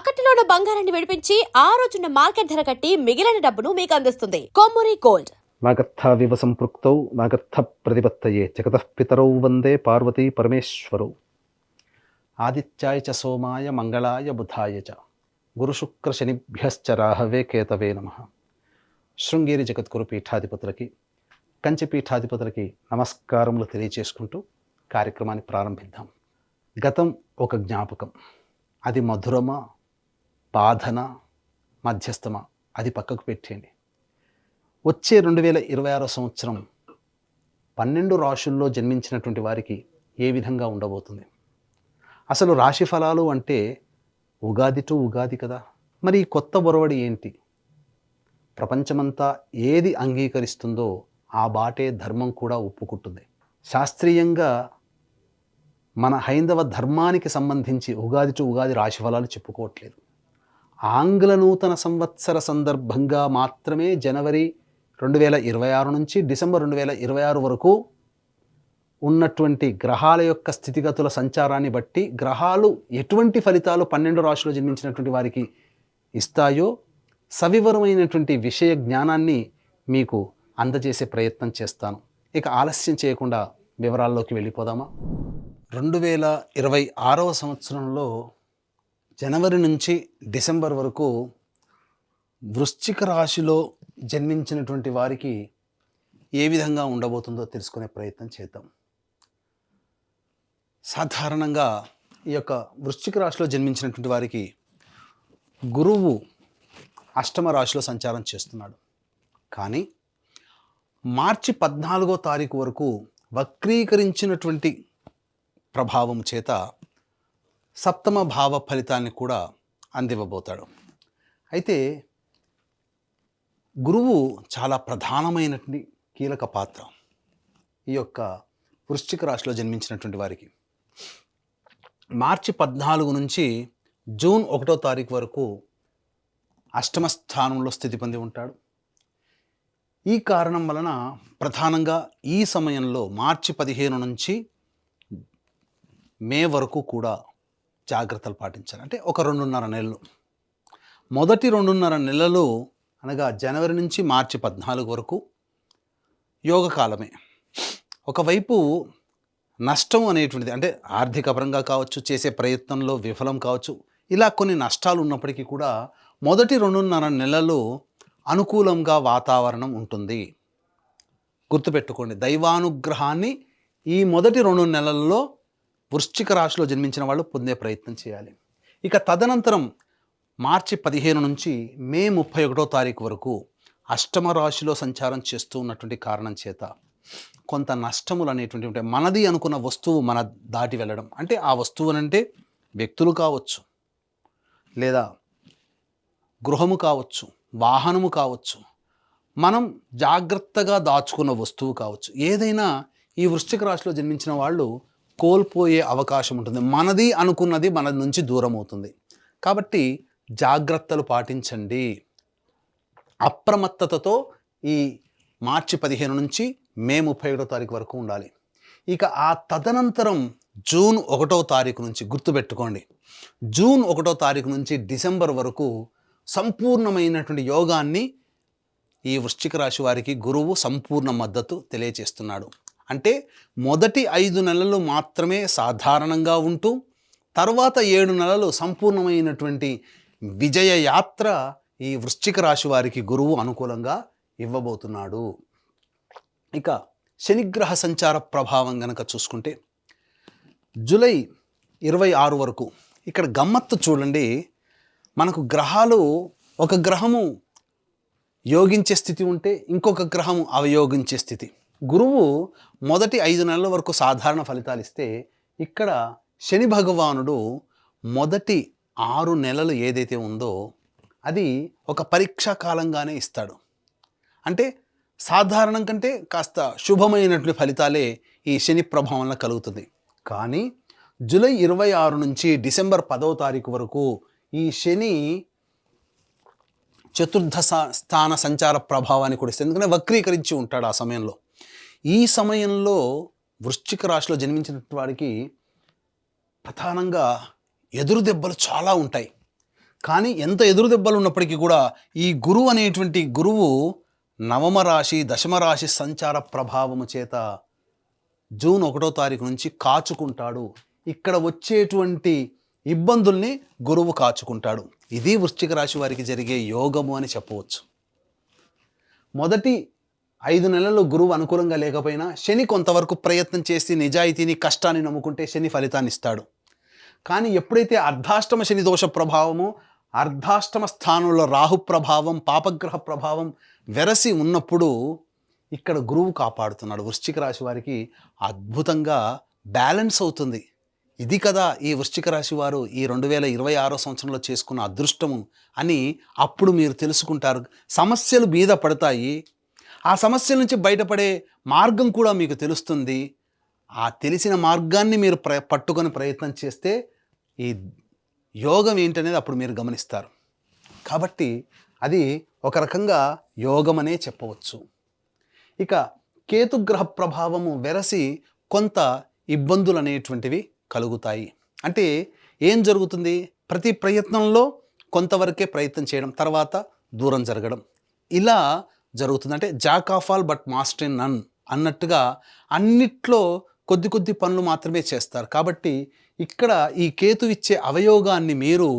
తాకట్టులో ఉన్న బంగారాన్ని విడిపించి ఆ రోజున్న మార్కెట్ ధర కట్టి మిగిలిన డబ్బును మీకు అందిస్తుంది. కొమ్మూరి గోల్డ్. వాగర్థావివ సంపృక్తౌ నాగర్థ ప్రతిపత్తయే జగతః పితరౌ వందే పార్వతీ పరమేశ్వరౌ. ఆదిత్యాయ చ సోమాయ మంగళాయ బుధాయ చ. గురుశుక్ర శనిభ్యశ్చ రాహవే కేతవే నమ. శృంగేరి జగద్గురు పీఠాధిపతులకి కంచి పీఠాధిపతులకి నమస్కారములు తెలియచేసుకుంటూ కార్యక్రమాన్ని ప్రారంభిద్దాం. గతం ఒక జ్ఞాపకం. అది మధురమా బాధన మధ్యస్థమా అది పక్కకు పెట్టేయండి. వచ్చే రెండు వేల ఇరవై ఆరో సంవత్సరం పన్నెండు రాశుల్లో జన్మించినటువంటి వారికి ఏ విధంగా ఉండబోతుంది? అసలు రాశి ఫలాలు అంటే ఉగాది టు ఉగాది కదా. మరి ఈ కొత్త బొరవడి ఏంటి? ప్రపంచమంతా ఏది అంగీకరిస్తుందో ఆ బాటే ధర్మం కూడా ఒప్పుకుంటుంది. శాస్త్రీయంగా మన హైందవ ధర్మానికి సంబంధించి ఉగాది టు ఉగాది రాశి ఫలాలు చెప్పుకోవట్లేదు. ఆంగ్ల నూతన సంవత్సర సందర్భంగా మాత్రమే జనవరి రెండు వేల ఇరవై ఆరు నుంచి డిసెంబర్ రెండు వేల ఇరవై ఆరు వరకు ఉన్నటువంటి గ్రహాల యొక్క స్థితిగతుల సంచారాన్ని బట్టి గ్రహాలు ఎటువంటి ఫలితాలు పన్నెండు రాశులు జన్మించినటువంటి వారికి ఇస్తాయో సవివరమైనటువంటి విషయ జ్ఞానాన్ని మీకు అందజేసే ప్రయత్నం చేస్తాను. ఇక ఆలస్యం చేయకుండా వివరాల్లోకి వెళ్ళిపోదామా? రెండు వేల ఇరవై ఆరవ సంవత్సరంలో జనవరి నుంచి డిసెంబర్ వరకు వృశ్చిక రాశిలో జన్మించినటువంటి వారికి ఏ విధంగా ఉండబోతుందో తెలుసుకునే ప్రయత్నం చేద్దాం. సాధారణంగా ఈ యొక్క వృశ్చిక రాశిలో జన్మించినటువంటి వారికి గురువు అష్టమ రాశిలో సంచారం చేస్తున్నాడు. కానీ మార్చి పద్నాలుగో తారీఖు వరకు వక్రీకరించినటువంటి ప్రభావం చేత సప్తమ భావ ఫలితాన్ని కూడా అందివ్వబోతాడు. అయితే గురువు చాలా ప్రధానమైనటువంటి కీలక పాత్ర ఈ యొక్క వృశ్చిక రాశిలో జన్మించినటువంటి వారికి. మార్చి పద్నాలుగు నుంచి జూన్ ఒకటో తారీఖు వరకు అష్టమ స్థానంలో స్థితి పొంది ఉంటాడు. ఈ కారణం వలన ప్రధానంగా ఈ సమయంలో మార్చి పదిహేను నుంచి మే వరకు కూడా జాగ్రత్తలు పాటించాలి. అంటే ఒక రెండున్నర నెలలు. మొదటి రెండున్నర నెలలు అనగా జనవరి నుంచి మార్చి పద్నాలుగు వరకు యోగకాలమే ఒకవైపు నష్టం అనేటువంటిది అంటే ఆర్థిక పరంగా కావచ్చు చేసే ప్రయత్నంలో విఫలం కావచ్చు ఇలా కొన్ని నష్టాలు ఉన్నప్పటికీ కూడా మొదటి రెండున్నర నెలలు అనుకూలంగా వాతావరణం ఉంటుంది. గుర్తుపెట్టుకోండి దైవానుగ్రహాన్ని ఈ మొదటి రెండు నెలల్లో వృశ్చిక రాశిలో జన్మించిన వాళ్ళు పొందే ప్రయత్నం చేయాలి. ఇక తదనంతరం మార్చి పదిహేను నుంచి మే ముప్పై ఒకటో తారీఖు వరకు అష్టమ రాశిలో సంచారం చేస్తూ ఉన్నటువంటి కారణం చేత కొంత నష్టములు అనేటువంటి ఉంటాయి. మనది అనుకున్న వస్తువు మన దాటి వెళ్ళడం. అంటే ఆ వస్తువు అంటే వ్యక్తులు కావచ్చు లేదా గృహము కావచ్చు వాహనము కావచ్చు మనం జాగ్రత్తగా దాచుకున్న వస్తువు కావచ్చు. ఏదైనా ఈ వృశ్చిక రాశిలో జన్మించిన వాళ్ళు కోల్పోయే అవకాశం ఉంటుంది. మనది అనుకున్నది మన నుంచి దూరం అవుతుంది. కాబట్టి జాగ్రత్తలు పాటించండి. అప్రమత్తతతో ఈ మార్చి పదిహేను నుంచి మే ముప్పై ఒకటో తారీఖు వరకు ఉండాలి. ఇక ఆ తదనంతరం జూన్ ఒకటో తారీఖు నుంచి గుర్తుపెట్టుకోండి. జూన్ ఒకటో తారీఖు నుంచి డిసెంబర్ వరకు సంపూర్ణమైనటువంటి యోగాన్ని ఈ వృశ్చిక రాశి వారికి గురువు సంపూర్ణ మద్దతు తెలియచేస్తున్నాడు. అంటే మొదటి ఐదు నెలలు మాత్రమే సాధారణంగా ఉంటూ తర్వాత ఏడు నెలలు సంపూర్ణమైనటువంటి విజయ యాత్ర ఈ వృశ్చిక రాశి వారికి గురువు అనుకూలంగా ఇవ్వబోతున్నాడు. ఇక శనిగ్రహ సంచార ప్రభావం గనక చూసుకుంటే జూలై ఇరవై ఆరు వరకు ఇక్కడ గమ్మత్తు చూడండి మనకు గ్రహాలు ఒక గ్రహము యోగించే స్థితి ఉంటే ఇంకొక గ్రహము అవయోగించే స్థితి. గురువు మొదటి ఐదు నెలల వరకు సాధారణ ఫలితాలు ఇస్తే ఇక్కడ శని భగవానుడు మొదటి ఆరు నెలలు ఏదైతే ఉందో అది ఒక పరీక్షా కాలంగానే ఇస్తాడు. అంటే సాధారణం కంటే కాస్త శుభమైనటువంటి ఫలితాలే ఈ శని ప్రభావం వల్ల కలుగుతుంది. కానీ జూలై ఇరవై ఆరు నుంచి డిసెంబర్ పదవ తారీఖు వరకు ఈ శని చతుర్థ స్థాన సంచార ప్రభావాన్ని కూడా ఇస్తుంది ఎందుకంటే వక్రీకరించి ఉంటాడు ఆ సమయంలో. ఈ సమయంలో వృశ్చిక రాశిలో జన్మించిన వాడికి ప్రధానంగా ఎదురు దెబ్బలు చాలా ఉంటాయి. కానీ ఎంత ఎదురు దెబ్బలు ఉన్నప్పటికీ కూడా ఈ గురువు అనేటువంటి గురువు నవమ రాశి దశమ రాశి సంచార ప్రభావము చేత జూన్ ఒకటో తారీఖు నుంచి కాచుకుంటాడు. ఇక్కడ వచ్చేటువంటి ఇబ్బందుల్ని గురువు కాచుకుంటాడు. ఇది వృశ్చిక రాశి వారికి జరిగే యోగము అని చెప్పవచ్చు. మొదటి ఐదు నెలలు గురువు అనుకూలంగా లేకపోయినా శని కొంతవరకు ప్రయత్నం చేసి నిజాయితీని కష్టాన్ని నమ్ముకుంటే శని ఫలితాన్ని ఇస్తాడు. కానీ ఎప్పుడైతే అర్ధాష్టమ శని దోష ప్రభావము అర్ధాష్టమ స్థానంలో రాహు ప్రభావం పాపగ్రహ ప్రభావం వెరసి ఉన్నప్పుడు ఇక్కడ గురువు కాపాడుతున్నాడు. వృశ్చిక రాశి వారికి అద్భుతంగా బ్యాలెన్స్ అవుతుంది. ఇది కదా ఈ వృశ్చిక రాశి వారు ఈ రెండు వేల ఇరవై ఆరో సంవత్సరంలో చేసుకున్న అదృష్టము అని అప్పుడు మీరు తెలుసుకుంటారు. సమస్యలు మీద పడతాయి. ఆ సమస్యల నుంచి బయటపడే మార్గం కూడా మీకు తెలుస్తుంది. ఆ తెలిసిన మార్గాన్ని మీరు ప్ర పట్టుకొని ప్రయత్నం చేస్తే ఈ యోగం ఏంటనేది అప్పుడు మీరు గమనిస్తారు. కాబట్టి అది ఒక రకంగా యోగమనే చెప్పవచ్చు. ఇక కేతుగ్రహ ప్రభావము వెరసి కొంత ఇబ్బందులు అనేటువంటివి కలుగుతాయి. అంటే ఏం జరుగుతుంది? ప్రతి ప్రయత్నంలో కొంతవరకే ప్రయత్నం చేయడం తర్వాత దూరం జరగడం. ఇలా జరుగుతుంది. అంటే jack of all but master in none అన్నట్టుగా అన్నిట్లో కొద్ది కొద్ది పనులు మాత్రమే చేస్తారు. కాబట్టి ఇక్కడ ఈ కేతు ఇచ్చే అవయోగాన్ని మీరు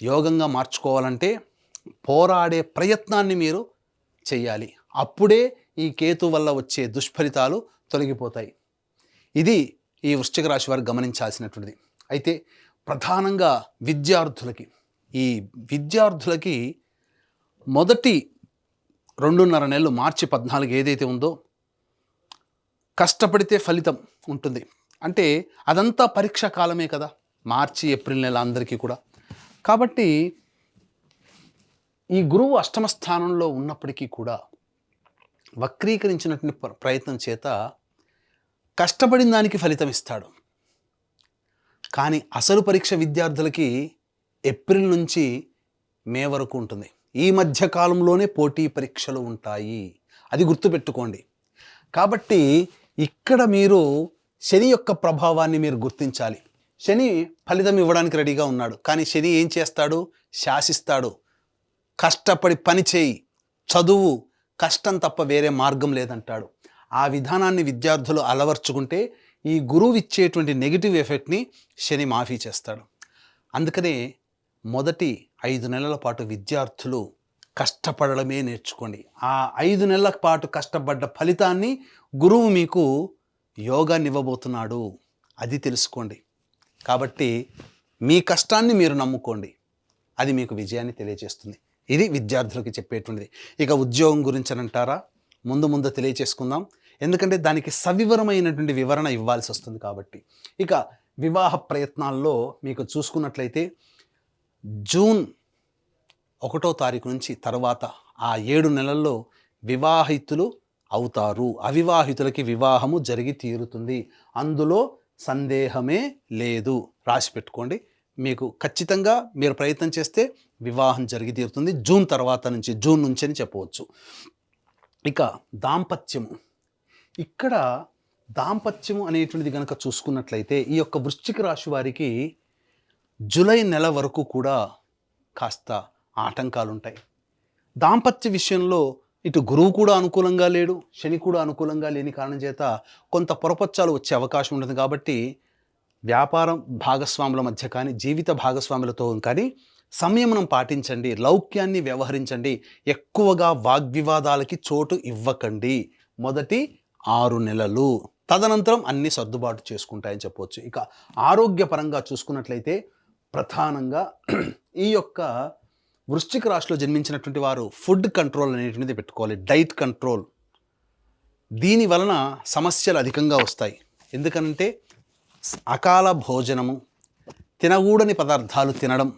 యోగంగా మార్చుకోవాలంటే పోరాడే ప్రయత్నాన్ని మీరు చేయాలి అప్పుడే ఈ కేతు వల్ల వచ్చే దుష్ఫలితాలు తొలగిపోతాయి. ఇది ఈ వృశ్చిక రాశి వారు గమనించాల్సినటువంటిది. అయితే ప్రధానంగా విద్యార్థులకి ఈ విద్యార్థులకి మొదటి రెండున్నర నెలలు మార్చి పద్నాలుగు ఏదైతే ఉందో కష్టపడితే ఫలితం ఉంటుంది. అంటే అదంతా పరీక్షా కాలమే కదా మార్చి ఏప్రిల్ నెల అందరికీ కూడా. కాబట్టి ఈ గురువు అష్టమ స్థానంలో ఉన్నప్పటికీ కూడా వక్రీకరించినటువంటి ప్ర- ప్రయత్నం చేత కష్టపడిన దానికి ఫలితం ఇస్తాడు. కానీ అసలు పరీక్ష విద్యార్థులకి ఏప్రిల్ నుంచి మే వరకు ఉంటుంది. ఈ మధ్య కాలంలోనే పోటీ పరీక్షలు ఉంటాయి. అది గుర్తుపెట్టుకోండి. కాబట్టి ఇక్కడ మీరు శని యొక్క ప్రభావాన్ని మీరు గుర్తించాలి. శని ఫలితం ఇవ్వడానికి రెడీగా ఉన్నాడు. కానీ శని ఏం చేస్తాడు? శాసిస్తాడు. కష్టపడి పని చేయి. చదువు. కష్టం తప్ప వేరే మార్గం లేదంటాడు. ఆ విధానాన్ని విద్యార్థులు అలవర్చుకుంటే ఈ గురువు ఇచ్చేటువంటి నెగిటివ్ ఎఫెక్ట్ని శని మాఫీ చేస్తాడు. అందుకనే మొదటి ఐదు నెలల పాటు విద్యార్థులు కష్టపడడమే నేర్చుకోండి. ఆ ఐదు నెలల పాటు కష్టపడ్డ ఫలితాన్ని గురువు మీకు యోగాన్ని ఇవ్వబోతున్నాడు అది తెలుసుకోండి. కాబట్టి మీ కష్టాన్ని మీరు నమ్ముకోండి. అది మీకు విజయాన్ని తెలియజేస్తుంది. ఇది విద్యార్థులకు చెప్పేటువంటిది. ఇక ఉద్యోగం గురించి అని అంటారా? ముందు ముందు తెలియచేసుకుందాం. ఎందుకంటే దానికి సవివరమైనటువంటి వివరణ ఇవ్వాల్సి వస్తుంది కాబట్టి. ఇక వివాహ ప్రయత్నాల్లో మీకు చూసుకున్నట్లయితే జూన్ ఒకటో తారీఖు నుంచి తర్వాత ఆ ఏడు నెలల్లో వివాహితులు అవుతారు. అవివాహితులకి వివాహము జరిగి తీరుతుంది. అందులో సందేహమే లేదు. రాసి పెట్టుకోండి. మీకు ఖచ్చితంగా మీరు ప్రయత్నం చేస్తే వివాహం జరిగి తీరుతుంది. జూన్ తర్వాత నుంచి జూన్ నుంచి అని చెప్పవచ్చు. ఇక దాంపత్యము. ఇక్కడ దాంపత్యము అనేటువంటిది కనుక చూసుకున్నట్లయితే ఈ యొక్క వృశ్చిక రాశి వారికి జూలై నెల వరకు కూడా కాస్త ఆటంకాలు ఉంటాయి దాంపత్య విషయంలో ఇటు గురువు కూడా అనుకూలంగా లేడు శని కూడా అనుకూలంగా లేని కారణం చేత కొంత పొరపచ్చాలు వచ్చే అవకాశం ఉంటుంది కాబట్టి వ్యాపారం భాగస్వాముల మధ్య కానీ జీవిత భాగస్వాములతో కానీ సంయమనం పాటించండి లౌక్యాన్ని వ్యవహరించండి ఎక్కువగా వాగ్వివాదాలకి చోటు ఇవ్వకండి. మొదటి ఆరు నెలలు. తదనంతరం అన్ని సర్దుబాటు చేసుకుంటాయని చెప్పవచ్చు ఇక ఆరోగ్యపరంగా చూసుకున్నట్లయితే ప్రధానంగా ఈ యొక్క వృశ్చిక రాశిలో జన్మించినటువంటి వారు ఫుడ్ కంట్రోల్ అనేటువంటిది పెట్టుకోవాలి. Diet control. దీని వలన సమస్యలు అధికంగా వస్తాయి. ఎందుకంటే అకాల భోజనము తినకూడని పదార్థాలు తినడం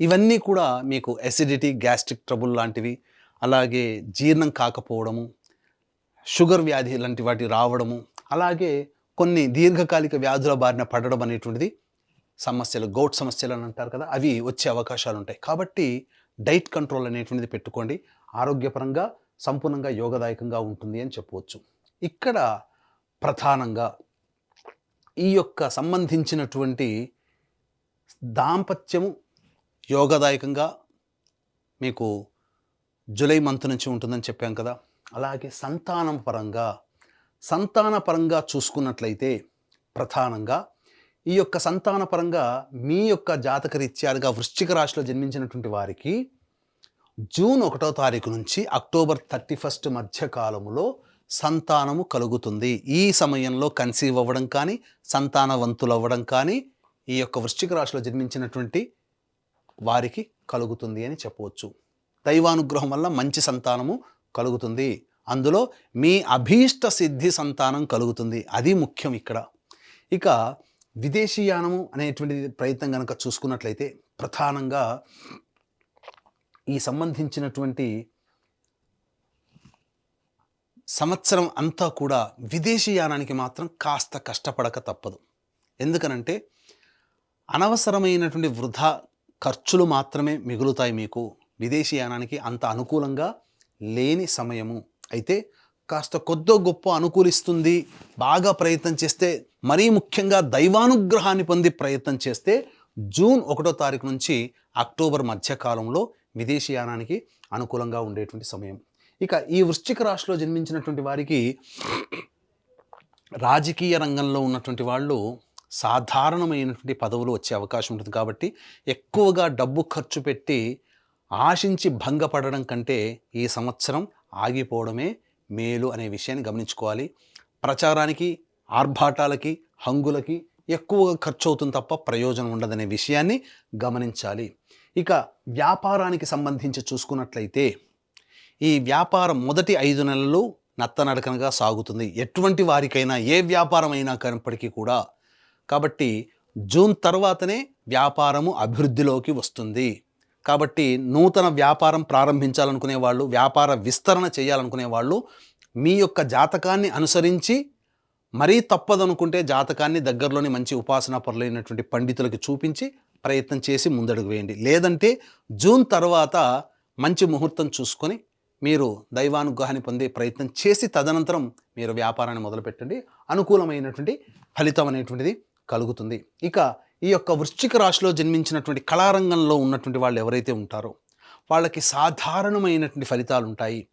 ఇవన్నీ కూడా మీకు ఎసిడిటీ గ్యాస్ట్రిక్ ట్రబుల్ లాంటివి అలాగే జీర్ణం కాకపోవడము షుగర్ వ్యాధి లాంటి వాటి రావడము అలాగే కొన్ని దీర్ఘకాలిక వ్యాధుల బారిన పడడం అనేటువంటిది సమస్యలు గౌట్ సమస్యలు అని అంటారు కదా అవి వచ్చే అవకాశాలు ఉంటాయి కాబట్టి డైట్ కంట్రోల్ అనేటువంటిది పెట్టుకోండి. ఆరోగ్యపరంగా సంపూర్ణంగా యోగదాయకంగా ఉంటుంది అని చెప్పవచ్చు. ఇక్కడ ప్రధానంగా ఈ యొక్క సంబంధించినటువంటి దాంపత్యము యోగదాయకంగా మీకు జూలై మంత్ నుంచి ఉంటుందని చెప్పాం కదా. అలాగే సంతానం పరంగా సంతాన పరంగా చూసుకున్నట్లయితే ప్రధానంగా ఈ యొక్క సంతాన పరంగా మీ యొక్క జాతక రీత్యాలుగా వృశ్చిక రాశిలో జన్మించినటువంటి వారికి జూన్ ఒకటో తారీఖు నుంచి అక్టోబర్ థర్టీ ఫస్ట్ మధ్యకాలంలో సంతానము కలుగుతుంది. ఈ సమయంలో కన్సీవ్ అవ్వడం కానీ సంతానవంతులు అవ్వడం కానీ ఈ యొక్క వృశ్చిక రాశిలో జన్మించినటువంటి వారికి కలుగుతుంది అని చెప్పవచ్చు. దైవానుగ్రహం వల్ల మంచి సంతానము కలుగుతుంది. అందులో మీ అభీష్ట సిద్ధి సంతానం కలుగుతుంది. అది ముఖ్యం ఇక్కడ. ఇక విదేశీయానము అనేటువంటి ప్రయత్నం కనుక చూసుకున్నట్లయితే ప్రధానంగా ఈ సంబంధించినటువంటి సంవత్సరం అంతా కూడా విదేశీయానానికి మాత్రం కాస్త కష్టపడక తప్పదు. ఎందుకనంటే అనవసరమైనటువంటి వృధా ఖర్చులు మాత్రమే మిగులుతాయి మీకు. విదేశీయానానికి అంత అనుకూలంగా లేని సమయము. అయితే కాస్త కొద్దో గొప్ప అనుకూలిస్తుంది బాగా ప్రయత్నం చేస్తే మరీ ముఖ్యంగా దైవానుగ్రహాన్ని పొంది ప్రయత్నం చేస్తే జూన్ ఒకటో తారీఖు నుంచి అక్టోబర్ మధ్యకాలంలో విదేశీయానానికి అనుకూలంగా ఉండేటువంటి సమయం. ఇక ఈ వృశ్చిక రాశిలో జన్మించినటువంటి వారికి రాజకీయ రంగంలో ఉన్నటువంటి వాళ్ళు సాధారణమైనటువంటి పదవులు వచ్చే అవకాశం ఉంటుంది. కాబట్టి ఎక్కువగా డబ్బు ఖర్చు పెట్టి ఆశించి భంగపడడం కంటే ఈ సంవత్సరం ఆగిపోవడమే మేలు అనే విషయాన్ని గమనించుకోవాలి. ప్రచారానికి ఆర్భాటాలకి హంగులకి ఎక్కువగా ఖర్చు అవుతుంది తప్ప ప్రయోజనం ఉండదనే విషయాన్ని గమనించాలి. ఇక వ్యాపారానికి సంబంధించి చూసుకున్నట్లయితే ఈ వ్యాపారం మొదటి ఐదు నెలలు నత్తనడకనగా సాగుతుంది. ఎటువంటి వారికైనా ఏ వ్యాపారం అయినా కనప్పటికీ కూడా. కాబట్టి జూన్ తర్వాతనే వ్యాపారము అభివృద్ధిలోకి వస్తుంది. కాబట్టి నూతన వ్యాపారం ప్రారంభించాలనుకునే వాళ్ళు వ్యాపార విస్తరణ చేయాలనుకునే వాళ్ళు మీ యొక్క జాతకాన్ని అనుసరించి మరీ తప్పదనుకుంటే జాతకాన్ని దగ్గరలోని మంచి ఉపాసన పరులైనటువంటి పండితులకి చూపించి ప్రయత్నం చేసి ముందడుగు వేయండి. లేదంటే జూన్ తర్వాత మంచి ముహూర్తం చూసుకొని మీరు దైవానుగ్రహాన్ని పొందే ప్రయత్నం చేసి తదనంతరం మీరు వ్యాపారాన్ని మొదలుపెట్టండి. అనుకూలమైనటువంటి ఫలితం అనేటువంటిది కలుగుతుంది. ఇక ఈ యొక్క వృశ్చిక రాశిలో జన్మించినటువంటి కళారంగంలో ఉన్నటువంటి వాళ్ళు ఎవరైతే ఉంటారో వాళ్ళకి సాధారణమైనటువంటి ఫలితాలు ఉంటాయి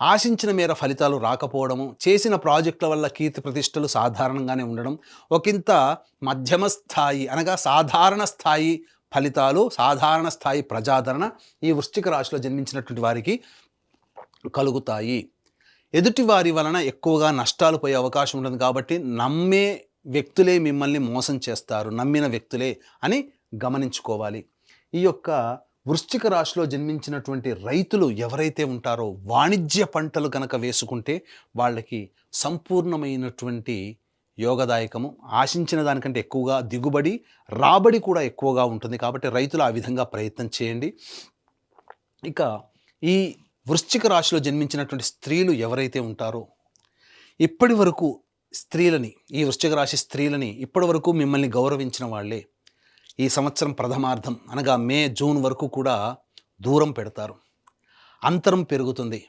ఆశించిన మేర ఫలితాలు రాకపోవడము చేసిన ప్రాజెక్టుల వల్ల కీర్తి ప్రతిష్టలు సాధారణంగానే ఉండడం ఒకంత మధ్యమ స్థాయి అనగా సాధారణ స్థాయి ఫలితాలు సాధారణ స్థాయి ప్రజాదరణ ఈ వృశ్చిక రాశిలో జన్మించినటువంటి వారికి కలుగుతాయి. ఎదుటి వారి వలన ఎక్కువగా నష్టాలు పోయే అవకాశం ఉంటుంది కాబట్టి నమ్మే వ్యక్తులే మిమ్మల్ని మోసం చేస్తారు నమ్మిన వ్యక్తులే అని గమనించుకోవాలి. ఈ యొక్క వృశ్చిక రాశిలో జన్మించినటువంటి రైతులు ఎవరైతే ఉంటారో వాణిజ్య పంటలు కనుక వేసుకుంటే వాళ్ళకి సంపూర్ణమైనటువంటి యోగదాయకము. ఆశించిన దానికంటే ఎక్కువగా దిగుబడి రాబడి కూడా ఎక్కువగా ఉంటుంది. కాబట్టి రైతులు ఆ విధంగా ప్రయత్నం చేయండి. ఇక ఈ వృశ్చిక రాశిలో జన్మించినటువంటి స్త్రీలు ఎవరైతే ఉంటారో ఇప్పటి వరకు స్త్రీలని ఈ వృశ్చిక రాశి స్త్రీలని ఇప్పటి వరకు మిమ్మల్ని గౌరవించిన వాళ్ళే ఈ సంవత్సరం ప్రథమార్థం అనగా మే జూన్ వరకు కూడా దూరం పెడతారు. అంతరం పెరుగుతుంది.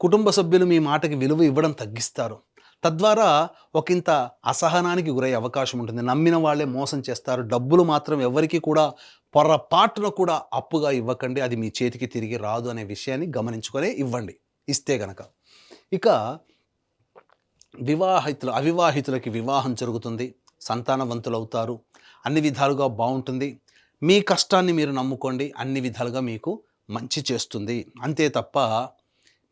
కుటుంబ సభ్యులు మీ మాటకి విలువ ఇవ్వడం తగ్గిస్తారు. తద్వారా ఒకంత అసహనానికి గురయ్యే అవకాశం ఉంటుంది. నమ్మిన వాళ్ళే మోసం చేస్తారు. డబ్బులు మాత్రం ఎవరికి కూడా పొరపాటున కూడా అప్పుగా ఇవ్వకండి. అది మీ చేతికి తిరిగి రాదు అనే విషయాన్ని గమనించుకొని ఇవ్వండి. ఇస్తే గనక. ఇక వివాహితులు అవివాహితులకి వివాహం జరుగుతుంది. సంతానవంతులు అవుతారు అన్ని విధాలుగా బాగుంటుంది మీ కష్టాన్ని మీరు నమ్ముకోండి. అన్ని విధాలుగా మీకు మంచి చేస్తుంది. అంతే తప్ప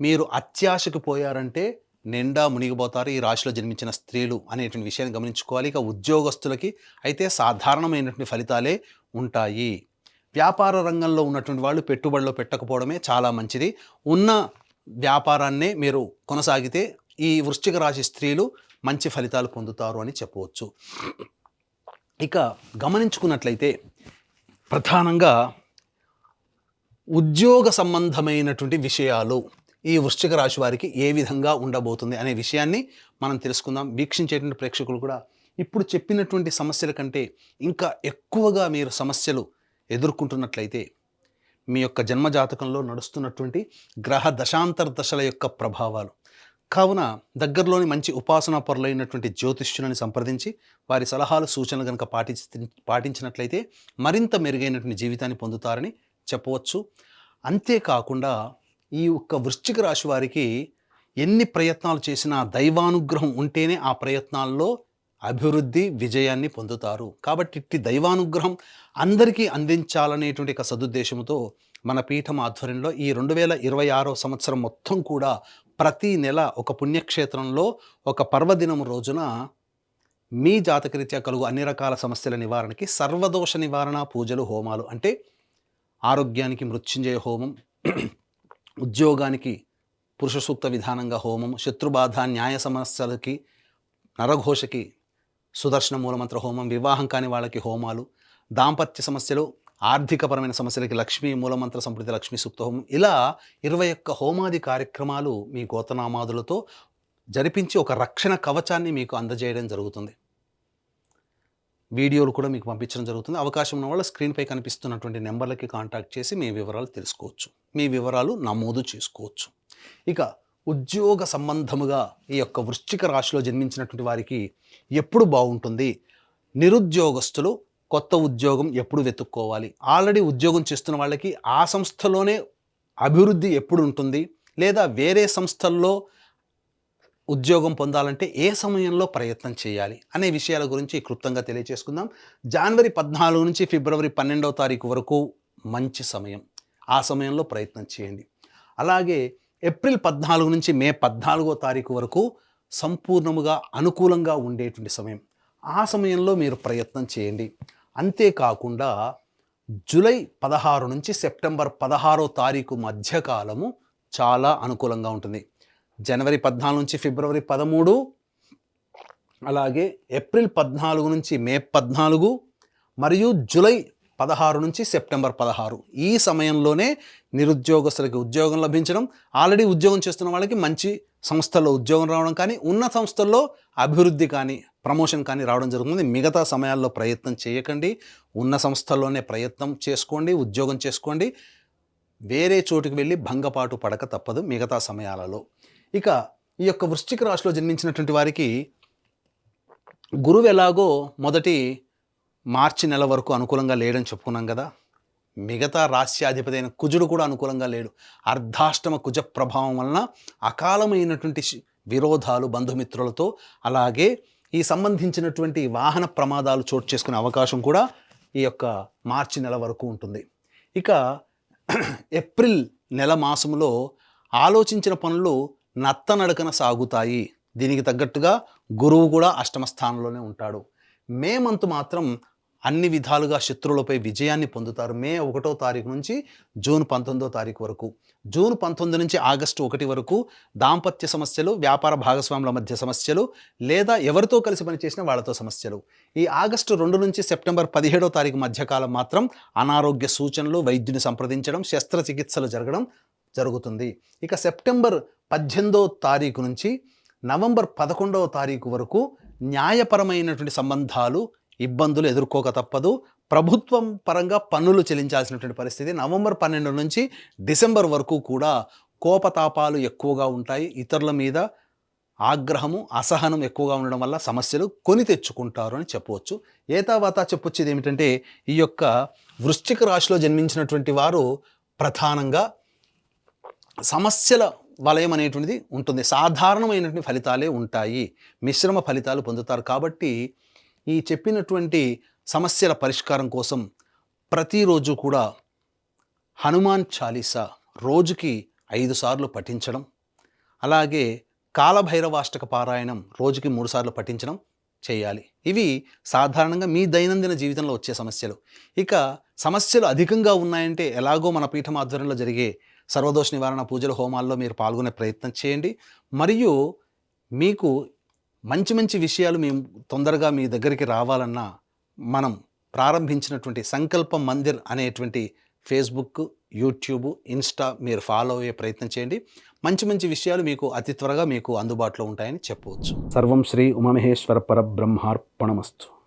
మీరు అత్యాశకు పోయారంటే నిండా మునిగిపోతారు ఈ రాశిలో జన్మించిన స్త్రీలు అనేటువంటి విషయాన్ని గమనించుకోవాలి. ఇక ఉద్యోగస్తులకి అయితే సాధారణమైనటువంటి ఫలితాలే ఉంటాయి. వ్యాపార రంగంలో ఉన్నటువంటి వాళ్ళు పెట్టుబడిలో పెట్టకపోవడమే చాలా మంచిది. ఉన్న వ్యాపారాన్నే మీరు కొనసాగితే ఈ వృశ్చిక రాశి స్త్రీలు మంచి ఫలితాలు పొందుతారు అని చెప్పవచ్చు. ఇక గమనించుకున్నట్లయితే ప్రధానంగా ఉద్యోగ సంబంధమైనటువంటి విషయాలు ఈ వృశ్చిక రాశి వారికి ఏ విధంగా ఉండబోతుంది అనే విషయాన్ని మనం తెలుసుకుందాం. వీక్షించేటువంటి ప్రేక్షకులు కూడా ఇప్పుడు చెప్పినటువంటి సమస్యల కంటే ఇంకా ఎక్కువగా మీరు సమస్యలు ఎదుర్కొంటున్నట్లయితే మీ యొక్క జన్మజాతకంలో నడుస్తున్నటువంటి గ్రహ దశాంతర దశల యొక్క ప్రభావాలు కావున దగ్గరలోని మంచి ఉపాసనా పరులైనటువంటి జ్యోతిష్యులను సంప్రదించి వారి సలహాలు సూచనలు కనుక పాటించి పాటించినట్లయితే మరింత మెరుగైనటువంటి జీవితాన్ని పొందుతారని చెప్పవచ్చు. అంతేకాకుండా ఈ యొక్క వృశ్చిక రాశి వారికి ఎన్ని ప్రయత్నాలు చేసినా దైవానుగ్రహం ఉంటేనే ఆ ప్రయత్నాల్లో అభివృద్ధి విజయాన్ని పొందుతారు. కాబట్టి ఇట్టి దైవానుగ్రహం అందరికీ అందించాలనేటువంటి ఒక సదుద్దేశంతో మన పీఠం ఆధ్వర్యంలో ఈ రెండు వేల ఇరవై ఆరో సంవత్సరం మొత్తం కూడా ప్రతి నెల ఒక పుణ్యక్షేత్రంలో ఒక పర్వదినం రోజున మీ జాతకరీత్యా కలుగు అన్ని రకాల సమస్యల నివారణకి సర్వదోష నివారణ పూజలు హోమాలు అంటే ఆరోగ్యానికి మృత్యుంజయ హోమం ఉద్యోగానికి పురుష సూక్త విధానంగా హోమం శత్రుబాధ న్యాయ సమస్యలకి నరఘోషకి సుదర్శన మూలమంత్ర హోమం వివాహం కాని వాళ్ళకి హోమాలు దాంపత్య సమస్యలు ఆర్థికపరమైన సమస్యలకి లక్ష్మీ మూలమంత్ర సంప్రతి లక్ష్మీ సూక్త హోమం ఇలా ఇరవై ఒక్క హోమాది కార్యక్రమాలు మీ గోతనామాదులతో జరిపించి ఒక రక్షణ కవచాన్ని మీకు అందజేయడం జరుగుతుంది. వీడియోలు కూడా మీకు పంపించడం జరుగుతుంది. అవకాశం ఉన్న వాళ్ళు స్క్రీన్పై కనిపిస్తున్నటువంటి నెంబర్లకి కాంటాక్ట్ చేసి మీ వివరాలు తెలుసుకోవచ్చు. మీ వివరాలు నమోదు చేసుకోవచ్చు. ఇక ఉద్యోగ సంబంధముగా ఈ యొక్క వృశ్చిక రాశిలో జన్మించినటువంటి వారికి ఎప్పుడు బాగుంటుంది? నిరుద్యోగస్తులు కొత్త ఉద్యోగం ఎప్పుడు వెతుక్కోవాలి? ఆల్రెడీ ఉద్యోగం చేస్తున్న వాళ్ళకి ఆ సంస్థలోనే అభివృద్ధి ఎప్పుడు ఉంటుంది? లేదా వేరే సంస్థల్లో ఉద్యోగం పొందాలంటే ఏ సమయంలో ప్రయత్నం చేయాలి? అనే విషయాల గురించి క్లుప్తంగా తెలియజేసుకుందాం జనవరి పద్నాలుగు నుంచి ఫిబ్రవరి పన్నెండవ తారీఖు వరకు మంచి సమయం. ఆ సమయంలో ప్రయత్నం చేయండి. అలాగే ఏప్రిల్ పద్నాలుగు నుంచి మే పద్నాలుగో తారీఖు వరకు సంపూర్ణముగా అనుకూలంగా ఉండేటువంటి సమయం. ఆ సమయంలో మీరు ప్రయత్నం చేయండి. అంతేకాకుండా జూలై పదహారు నుంచి సెప్టెంబర్ పదహారో తారీఖు మధ్యకాలము చాలా అనుకూలంగా ఉంటుంది. జనవరి పద్నాలుగు నుంచి ఫిబ్రవరి పదమూడు అలాగే ఏప్రిల్ పద్నాలుగు నుంచి మే పద్నాలుగు మరియు జూలై పదహారు నుంచి సెప్టెంబర్ పదహారు. ఈ సమయంలోనే నిరుద్యోగస్తులకి ఉద్యోగం లభించడం ఆల్రెడీ ఉద్యోగం చేస్తున్న వాళ్ళకి మంచి సంస్థల్లో ఉద్యోగం రావడం కానీ ఉన్న సంస్థల్లో అభివృద్ధి కానీ ప్రమోషన్ కానీ రావడం జరుగుతుంది. మిగతా సమయాల్లో ప్రయత్నం చేయకండి. ఉన్న సంస్థల్లోనే ప్రయత్నం చేసుకోండి ఉద్యోగం చేసుకోండి. వేరే చోటుకి వెళ్ళి భంగపాటు పడక తప్పదు మిగతా సమయాలలో. ఇక ఈ యొక్క వృశ్చిక రాశిలో జన్మించినటువంటి వారికి గురువు ఎలాగో మొదటి మార్చి నెల వరకు అనుకూలంగా లేడని చెప్పుకున్నాం కదా. మిగతా రాశ్యాధిపతి అయిన కుజుడు కూడా అనుకూలంగా లేడు. అర్ధాష్టమ కుజ ప్రభావం వలన అకాలమైనటువంటి విరోధాలు బంధుమిత్రులతో అలాగే ఈ సంబంధించినటువంటి వాహన ప్రమాదాలు చోటు చేసుకునే అవకాశం కూడా ఈ యొక్క మార్చి నెల వరకు ఉంటుంది. ఇక ఏప్రిల్ నెల మాసంలో ఆలోచించిన పనులు నత్తనడకన సాగుతాయి. దీనికి తగ్గట్టుగా గురువు కూడా అష్టమ స్థానంలోనే ఉంటాడు. మే మంత్ మాత్రం అన్ని విధాలుగా శత్రువులపై విజయాన్ని పొందుతారు. మే ఒకటో తారీఖు నుంచి జూన్ పంతొమ్మిదో తారీఖు వరకు. జూన్ పంతొమ్మిది నుంచి ఆగస్టు ఒకటి వరకు దాంపత్య సమస్యలు వ్యాపార భాగస్వాముల మధ్య సమస్యలు లేదా ఎవరితో కలిసి పనిచేసిన వాళ్ళతో సమస్యలు. ఈ ఆగస్టు రెండు నుంచి సెప్టెంబర్ పదిహేడో తారీఖు మధ్యకాలం మాత్రం అనారోగ్య సూచనలు వైద్యుని సంప్రదించడం శస్త్రచికిత్సలు జరగడం జరుగుతుంది. ఇక సెప్టెంబర్ పద్దెనిమిదో తారీఖు నుంచి నవంబర్ పదకొండవ తారీఖు వరకు న్యాయపరమైనటువంటి సంబంధాలు ఇబ్బందులు ఎదుర్కోక తప్పదు. ప్రభుత్వం పరంగా పన్నులు చెల్లించాల్సినటువంటి పరిస్థితి నవంబర్ పన్నెండు నుంచి డిసెంబర్ వరకు కూడా కోపతాపాలు ఎక్కువగా ఉంటాయి. ఇతరుల మీద ఆగ్రహము అసహనం ఎక్కువగా ఉండడం వల్ల సమస్యలు కొని తెచ్చుకుంటారు అని చెప్పవచ్చు. ఏతావాత చెప్పొచ్చేది ఏమిటంటే ఈ యొక్క వృశ్చిక రాశిలో జన్మించినటువంటి వారు ప్రధానంగా సమస్యల వలయం అనేటువంటిది ఉంటుంది. సాధారణమైనటువంటి ఫలితాలే ఉంటాయి. మిశ్రమ ఫలితాలు పొందుతారు. కాబట్టి ఈ చెప్పినటువంటి సమస్యల పరిష్కారం కోసం ప్రతిరోజు కూడా హనుమాన్ చాలీసా రోజుకి ఐదు సార్లు పఠించడం అలాగే కాలభైరవాష్టక పారాయణం రోజుకి మూడు సార్లు పఠించడం చేయాలి. ఇవి సాధారణంగా మీ దైనందిన జీవితంలో వచ్చే సమస్యలు. ఇక సమస్యలు అధికంగా ఉన్నాయంటే ఎలాగో మన పీఠం ఆధ్వర్యంలో జరిగే సర్వదోష నివారణ పూజల హోమాల్లో మీరు పాల్గొనే ప్రయత్నం చేయండి. మరియు మీకు మంచి మంచి విషయాలు మేము తొందరగా మీ దగ్గరికి రావాలన్నా మనం ప్రారంభించినటువంటి సంకల్పం మందిర్ అనేటువంటి ఫేస్బుక్ యూట్యూబ్ ఇన్స్టా మీరు ఫాలో అయ్యే ప్రయత్నం చేయండి. మంచి మంచి విషయాలు మీకు అతి త్వరగా మీకు అందుబాటులో ఉంటాయని చెప్పవచ్చు. సర్వం శ్రీ ఉమామహేశ్వర పరబ్రహ్మార్పణమస్తు.